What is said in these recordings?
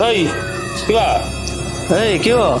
哎哥。哎给我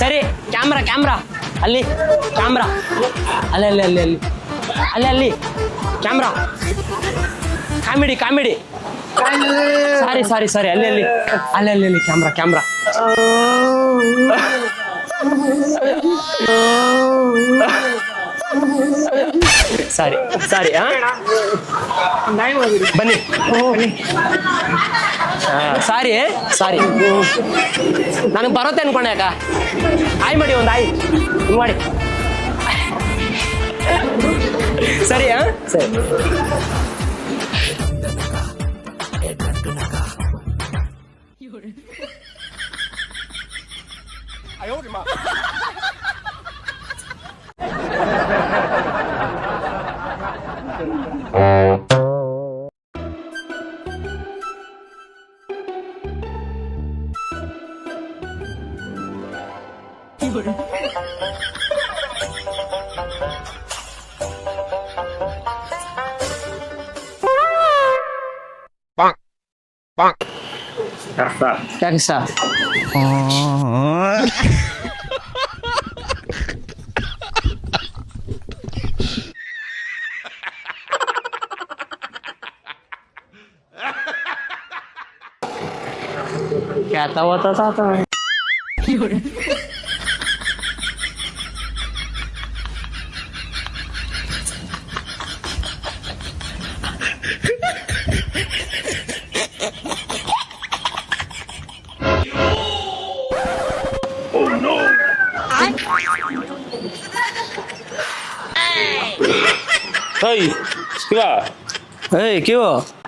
ಸರಿ, camera camera. ಅಲ್ಲಿ camera. ಅಲ್ಲಿ ಅಲ್ಲಿ ಅಲ್ಲಿ ಅಲ್ಲಿ. ಅಲ್ಲಿ ಅಲ್ಲಿ. Camera. Comedy comedy. Sorry sorry sorry. ಅಲ್ಲಿ ಅಲ್ಲಿ. ಅಲ್ಲಿ ಅಲ್ಲಿ ಅಲ್ಲಿ. Camera camera. ಸಾರಿ ಸಾರಿ ಬನ್ನಿ ಸಾರಿ ಸಾರಿ ನನಗೆ ಬರುತ್ತೆ ಅನ್ಕೊಂಡೆ ಅಕ್ಕ. ಆಯ್ ಮಾಡಿ ಒಂದು ಆಯ್. ಮಾಡಿ. ಸರಿ ಹಾ ಸರಿ. Bang. Bang. Gangster. Gangster. Oh. たわたたた。夜。はい、スピラ。はい、今日。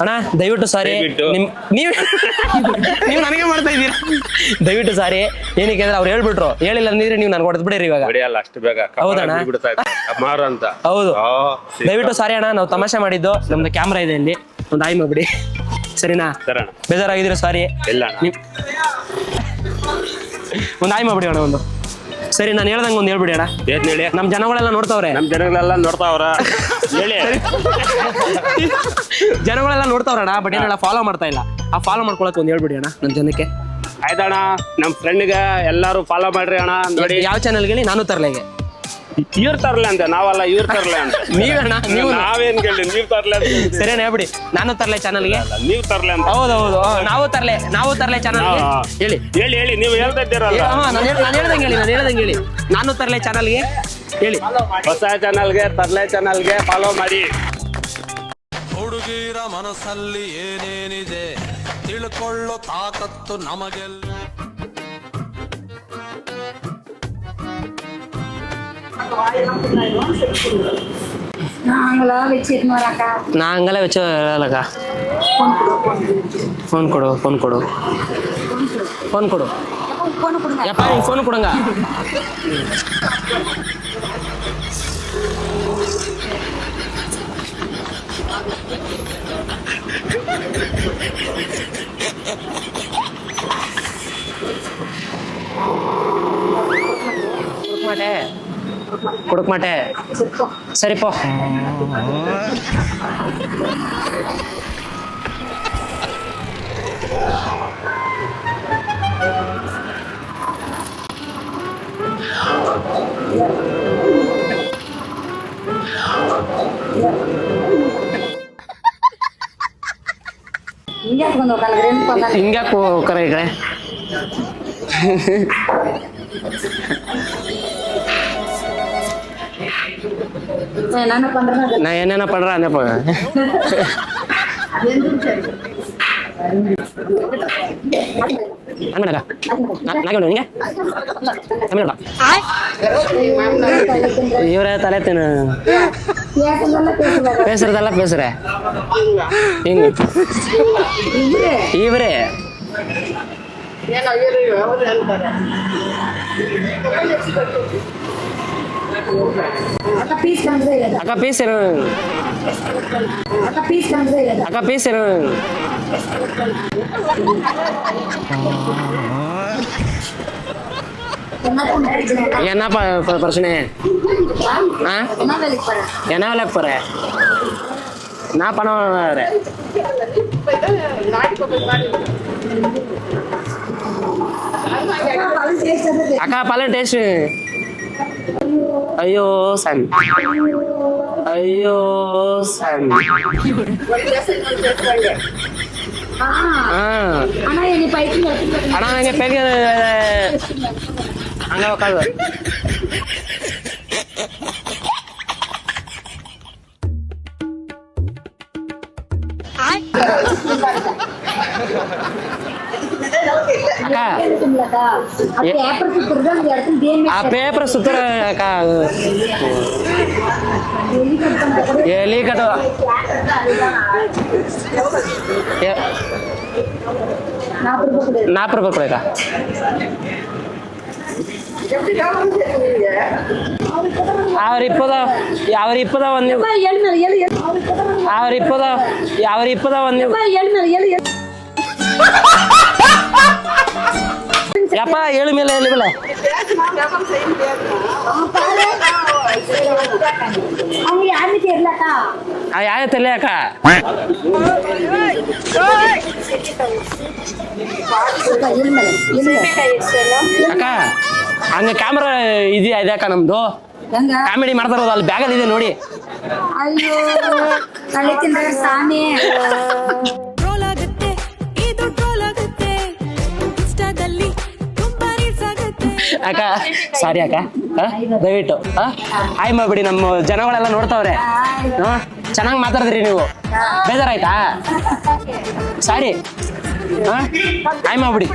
ಅಣ್ಣ ದಯವಿಟ್ಟು ಸಾರಿ. ದಯವಿಟ್ಟು. ನಿಮ್ ನೀವು ನೀವು ನನಗೆ ಮಾಡ್ತಾ ಇದ್ದೀರಾ? ದಯವಿಟ್ಟು ಸಾರಿ. ಏನಕ್ಕೆ ಅಂದ್ರೆ ಅವ್ರು ಹೇಳ್ಬಿಟ್ರು. ಹೇಳಿಲ್ಲ ಅಂದಿದ್ರೆ ನೀವು ನನ್ಗೆ ಹೊಡೆದ್ ಬಿಡಿರಿ ಇವಾಗ. ಹೊಡಿಯಲ್ಲ ಅಷ್ಟು ಬೇಗ. ಹೌದಣ್ಣ? ಬಿಡ್ತಾ ಇದ್ದೆ. ಮಾರು ಅಂತ. ಹೌದು. ಆ. ದಯವಿಟ್ಟು ಸಾರಿ ಅಣ್ಣ ನಾವು ತಮಾಷೆ ಮಾಡಿದ್ದು. ನಮ್ದು ಕ್ಯಾಮ್ರಾ ಇದೆ ಇಲ್ಲಿ. ಒಂದು ಆಯ್ ಮಾಡ್ಬಿಡಿ ಸರಿನಾ? ಬೇಜಾರಾಗಿದ್ರೆ ಬೇಜಾರಾಗಿದ್ದೀರಾ ಸಾರಿ? ಇಲ್ಲ ಅಣ್ಣ. ನಿಮ್ ಒಂದು ಆಯ್ ಮಾಡ್ಬಿಡಿ ಅಣ್ಣ ಒಂದು. ಸರಿ ನಾನು ಹೇಳ್ದಂಗೆ ಒಂದು ಹೇಳ್ಬಿಡಿ ಅಣ್ಣ. ಏನ್ ಹೇಳಿ? ನಮ್ಮ ಜನಗಳೆಲ್ಲ ನೋಡ್ತಾವ್ರೆ. ನಮ್ ಜನಗಳೆಲ್ಲ ನೋಡ್ತಾವ್ರ. ಹೇಳಿ. ಜನಗಳೆಲ್ಲ ನೋಡ್ತಾವ್ರಣ ಬಟ್ ಏನೆಲ್ಲ ಫಾಲೋ ಮಾಡ್ತಾ ಇಲ್ಲ. ಆ ಫಾಲೋ ಮಾಡ್ಕೊಳಕ್ ಒಂದ್ ಹೇಳ್ಬಿಡಿ ಅಣ್ಣ ನನ್ ಜನಕ್ಕೆ. ಆಯ್ತಣ್ಣ ನಮ್ ಫ್ರೆಂಡ್ಗೆ ಎಲ್ಲಾರು ಫಾಲೋ ಮಾಡ್ರಿ ಅಣ್ಣ ನೋಡಿ. ಯಾವ ಚಾನಲ್ಗೆ ಹೇಳಿ ನಾನು ತರ್ಲೆಗೆ ಇವ್ರ ತರ್ಲೆ ಅಂತ ನಾವಲ್ಲ ಇವ್ರ ತರ್ಲೆ ಅಂತ ನೀವಣ್ಣ ನೀವು ನಾವೇನ್ ಕೇಳಿ ನೀವ್ ತರ್ಲೆ ಅಂತ ಹೇಳ್ತೀವಿ. ಸರಿನಾ ಹೇಳ್ಬಿಡಿ. ನಾನು ತರ್ಲೆ ಚಾನಲ್ಗೆ ಅಲ್ಲ, ನೀವ್ ತರ್ಲೆ ಅಂತ. ಹೌದೌದು ನಾವು ತರ್ಲೆ ನಾವು ತರ್ಲೆ ಚಾನಲ್ಗೆ ಹಾ. ಹೇಳಿ. ಹೇಳಿ ಹೇಳಿ ನೀವು ಹೇಳ್ತಾ ಇದ್ದೀರಲ್ಲ ಹಾ ನಾನು ಹೇಳ್ದಂಗೆ ಹೇಳಿ ನಾನು ಹೇಳ್ದಂಗೆ ಹೇಳಿ. ನಾನು ತರ್ಲೆ ಚಾನಲ್ಗೆ ಹೇಳಿ. ಹೊಸ ಚಾನಲ್ಗೆ ತರ್ಲೆ ಚಾನಲ್ಗೆ ಫಾಲೋ ಮಾಡಿ. ಹುಡುಗಿರ ಮನಸ್ಸಲ್ಲಿ ಏನೇನಿದೆ ತಿಳ್ಕೊಳ್ಳೋ ತಾಕತ್ತು ನಮಗೆಲ್ಲ நாங்களா வச்சிருந்தோம்க்கா ನಾ ಹಂಗೆಲ್ಲ ವೆಚ್ಚ ಹೇಳಲ್ಲಕ್ಕ ಫೋನ್ ಕೊಡು ಫೋನ್ ಕೊಡು ಫೋನ್ ಕೊಡು போன கொடுங்க மாட்டே கொடுக்க மாட்டேன் சரிப்போ Yeah. ಹಿಂಗ್ಯಾಕೆ ಹೋಗ್ಕರ ಈ ಕಡೆ ನಾನು ಕೊಂಡ್ರೆ ನಾ ಏನೇನ ಪಡ್ರ ಅಂದಪ್ಪ அங்கடா நாங்க? நீங்க தமிழ்டா இவரே தலையத்தின பேசுறதெல்லாம் பேசுற. எங்க இவரே. ஏன்னா அக்கா பீஸ் அக்கா பீஸ் என்னப்பா பிரச்சனை? என்ன வேலைக்கு போற? நான் பணம் அக்கா பழம் டேஸ்ட் ஐயோ சன். ஐயோ சன். ஆனா எங்க பெரிய அக்கா பேப்பர் சுத்துற அக்கா. எலி கட்டும் நாற்பது ரூபாய் கூடக்கா அவர் இப்போதான் அவர் இப்போதான் வந்து அவர் இப்போதான் அவர் இப்போதான் வந்து ಯಪ್ಪ ಹೇಳಿ ಮೇಲೆ ಹೇಳಿ ಮೇಲೆ. ಯಾವ ತಲೆ ಅಕ್ಕ? ಅಕ್ಕ ಹಂಗ ಕ್ಯಾಮ್ರಾ ಇದೆಯಾ ಇದೆ ಅಕ್ಕ ನಮ್ದು? ಕಾಮಿಡಿ ಮಾಡ್ತಾರಲ್ಲ ಅಲ್ಲಿ ಬ್ಯಾಗಲ್ಲಿ ಇದೆ ನೋಡಿ. ಅಯ್ಯೋ ಸಾಮಿ ಅಕ್ಕ ಸಾರಿ ಅಕ್ಕ? ದಯವಿಟ್ಟು ಆ? ಹಾಯ್ ಮಾಡ್ಬಿಡಿ ನಮ್ಮ ಜನಗಳೆಲ್ಲ ನೋಡ್ತಾವ್ರೆ. ಹಾ? ಚೆನ್ನಾಗಿ ಮಾತಾಡಿದ್ರಿ ನೀವು. ಬೇಜಾರಾಯ್ತಾ? ಸಾರಿ ಹಾ? ಹಾಯ್ ಮಾಡ್ಬಿಡಿ